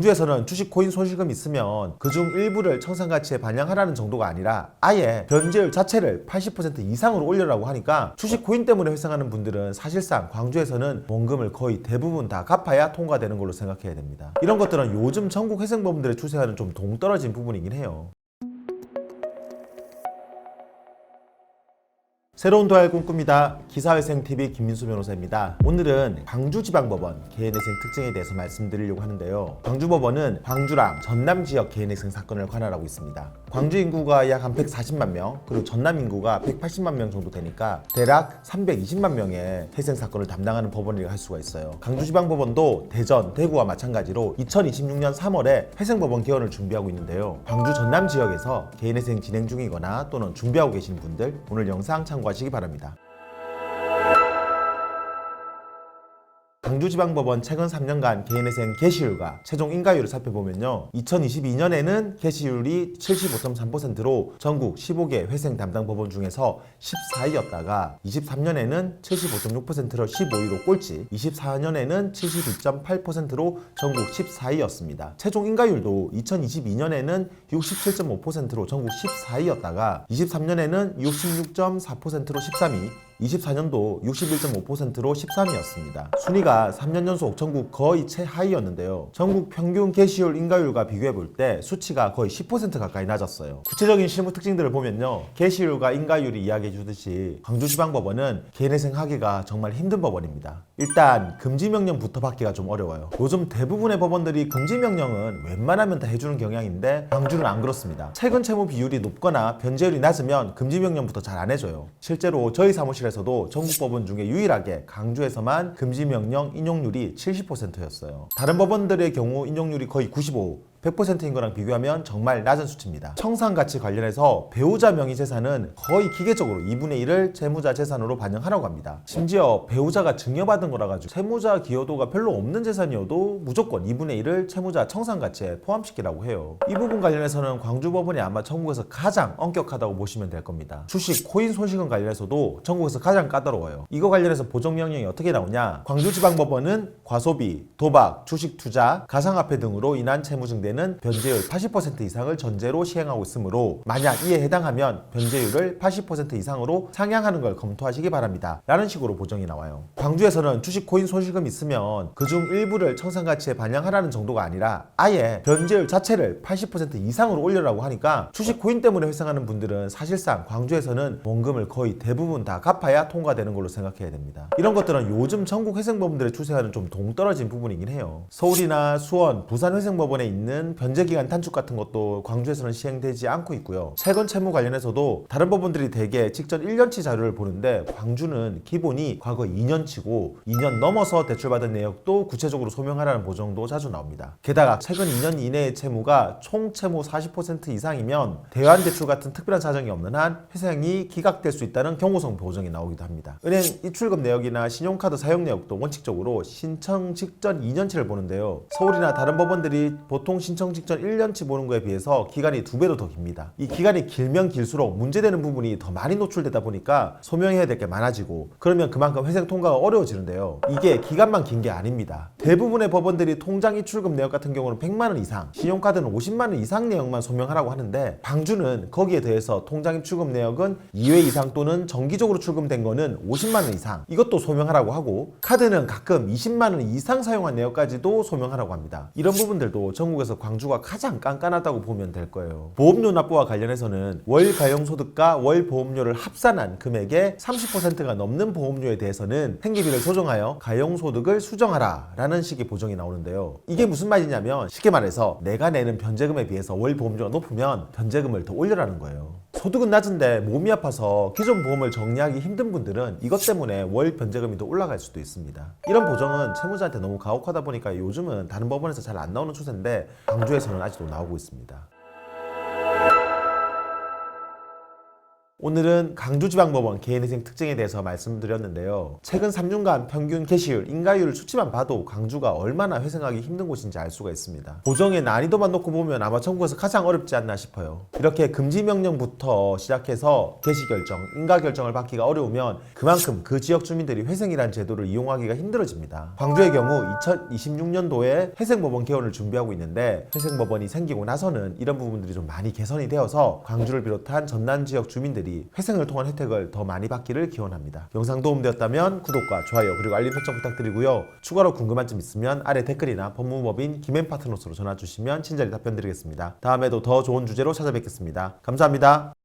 광주에서는 주식 코인 손실금 있으면 그중 일부를 청산가치에 반영하라는 정도가 아니라 아예 변제율 자체를 80% 이상으로 올려라고 하니까 주식 코인 때문에 회생하는 분들은 사실상 광주에서는 원금을 거의 대부분 다 갚아야 통과되는 걸로 생각해야 됩니다. 이런 것들은 요즘 전국 회생법원들의 추세와는 좀 동떨어진 부분이긴 해요. 새로운 도알 꿈꿉니다. 기사회생TV 김민수 변호사입니다. 오늘은 광주지방법원 개인회생 특징에 대해서 말씀드리려고 하는데요. 광주법원은 광주랑 전남 지역 개인회생 사건을 관할하고 있습니다. 광주 인구가 약 한 140만 명, 그리고 전남 인구가 180만 명 정도 되니까 대략 320만 명의 회생 사건을 담당하는 법원이라고 할 수가 있어요. 광주지방법원도 대전, 대구와 마찬가지로 2026년 3월에 회생법원 개원을 준비하고 있는데요. 광주 전남 지역에서 개인회생 진행 중이거나 또는 준비하고 계신 분들 오늘 영상 참고 하시기 바랍니다. 광주지방법원 최근 3년간 개인회생 개시율과 최종 인가율을 살펴보면요. 2022년에는 개시율이 75.3%로 전국 15개 회생 담당 법원 중에서 14위였다가 23년에는 75.6%로 15위로 꼴찌, 24년에는 72.8%로 전국 14위였습니다. 최종 인가율도 2022년에는 67.5%로 전국 14위였다가 23년에는 66.4%로 13위, 24년도 61.5%로 13위였습니다. 순위가 3년 연속 전국 거의 최하위였는데요. 전국 평균 개시율 인가율과 비교해 볼 때 수치가 거의 10% 가까이 낮았어요. 구체적인 실무 특징들을 보면요. 개시율과 인가율이 이야기해 주듯이 광주지방법원은 개인회생 하기가 정말 힘든 법원입니다. 일단 금지명령부터 받기가 좀 어려워요. 요즘 대부분의 법원들이 금지명령은 웬만하면 다 해주는 경향인데 광주는 안 그렇습니다. 최근 채무 비율이 높거나 변제율이 낮으면 금지명령부터 잘 안 해줘요. 실제로 저희 사무실에 서도 전국 법원 중에 유일하게 강주에서만 금지 명령 인용률이 70%였어요. 다른 법원들의 경우 인용률이 거의 95, 100%인 거랑 비교하면 정말 낮은 수치입니다. 청산 가치 관련해서 배우자 명의 재산은 거의 기계적으로 2분의 1을 채무자 재산으로 반영하라고 합니다. 심지어 배우자가 증여받은 거라 가지고 채무자 기여도가 별로 없는 재산이어도 무조건 2분의 1을 채무자 청산 가치에 포함시키라고 해요. 이 부분 관련해서는 광주법원이 아마 전국에서 가장 엄격하다고 보시면 될 겁니다. 주식 코인 손실금 관련해서도 전국에서 가장 까다로워요. 이거 관련해서 보정 명령이 어떻게 나오냐? 광주지방법원은 과소비, 도박, 주식 투자, 가상화폐 등으로 인한 채무 증대 는 변제율 80% 이상을 전제로 시행하고 있으므로 만약 이에 해당하면 변제율을 80% 이상으로 상향하는 걸 검토하시기 바랍니다. 라는 식으로 보정이 나와요. 광주에서는 주식 코인 손실금 있으면 그중 일부를 청산가치에 반영하라는 정도가 아니라 아예 변제율 자체를 80% 이상으로 올려라고 하니까 주식 코인 때문에 회생하는 분들은 사실상 광주에서는 원금을 거의 대부분 다 갚아야 통과되는 걸로 생각해야 됩니다. 이런 것들은 요즘 전국 회생법원들의 추세와는 좀 동떨어진 부분이긴 해요. 서울이나 수원, 부산 회생법원에 있는 변제 기간 단축 같은 것도 광주에서는 시행되지 않고 있고요. 최근 채무 관련해서도 다른 법원들이 대개 직전 1년치 자료를 보는데 광주는 기본이 과거 2년치고 2년 넘어서 대출받은 내역도 구체적으로 소명하라는 보정도 자주 나옵니다. 게다가 최근 2년 이내의 채무가 총 채무 40% 이상이면 대환 대출 같은 특별한 사정이 없는 한 회생이 기각될 수 있다는 경고성 보정이 나오기도 합니다. 은행 입출금 내역이나 신용카드 사용 내역도 원칙적으로 신청 직전 2년치를 보는데요. 서울이나 다른 법원들이 보통 신청 직전 1년치 보는 거에 비해서 기간이 두 배도 더 깁니다. 이 기간이 길면 길수록 문제되는 부분이 더 많이 노출되다 보니까 소명해야 될 게 많아지고 그러면 그만큼 회생 통과가 어려워지는데요. 이게 기간만 긴 게 아닙니다. 대부분의 법원들이 통장 입출금 내역 같은 경우는 100만 원 이상, 신용카드는 50만 원 이상 내역만 소명하라고 하는데 광주는 거기에 대해서 통장 입출금 내역은 2회 이상 또는 정기적으로 출금된 거는 50만 원 이상 이것도 소명하라고 하고 카드는 가끔 20만 원 이상 사용한 내역까지도 소명하라고 합니다. 이런 부분들도 전국에서 광주가 가장 깐깐하다고 보면 될 거예요. 보험료 납부와 관련해서는 월 가용소득과 월 보험료를 합산한 금액의 30%가 넘는 보험료에 대해서는 생계비를 조정하여 가용소득을 수정하라 라는 식의 보정이 나오는데요. 이게 무슨 말이냐면 쉽게 말해서 내가 내는 변제금에 비해서 월 보험료가 높으면 변제금을 더 올려라는 거예요. 소득은 낮은데 몸이 아파서 기존 보험을 정리하기 힘든 분들은 이것 때문에 월 변제금이 더 올라갈 수도 있습니다. 이런 보정은 채무자한테 너무 가혹하다 보니까 요즘은 다른 법원에서 잘 안 나오는 추세인데 광주에서는 아직도 나오고 있습니다. 오늘은 강주지방법원 개인회생 특징에 대해서 말씀드렸는데요. 최근 3년간 평균 개시율, 인가율 수치만 봐도 강주가 얼마나 회생하기 힘든 곳인지 알 수가 있습니다. 보정의 난이도만 놓고 보면 아마 전국에서 가장 어렵지 않나 싶어요. 이렇게 금지 명령부터 시작해서 개시 결정, 인가 결정을 받기가 어려우면 그만큼 그 지역 주민들이 회생이라는 제도를 이용하기가 힘들어집니다. 광주의 경우 2026년도에 회생법원 개원을 준비하고 있는데 회생법원이 생기고 나서는 이런 부분들이 좀 많이 개선이 되어서 광주를 비롯한 전남 지역 주민 들이 회생을 통한 혜택을 더 많이 받기를 기원합니다. 영상 도움되었다면 구독과 좋아요 그리고 알림 설정 부탁드리고요. 추가로 궁금한 점 있으면 아래 댓글이나 법무법인 김앤 파트너스로 전화 주시면 친절히 답변 드리겠습니다. 다음에도 더 좋은 주제로 찾아뵙겠습니다. 감사합니다.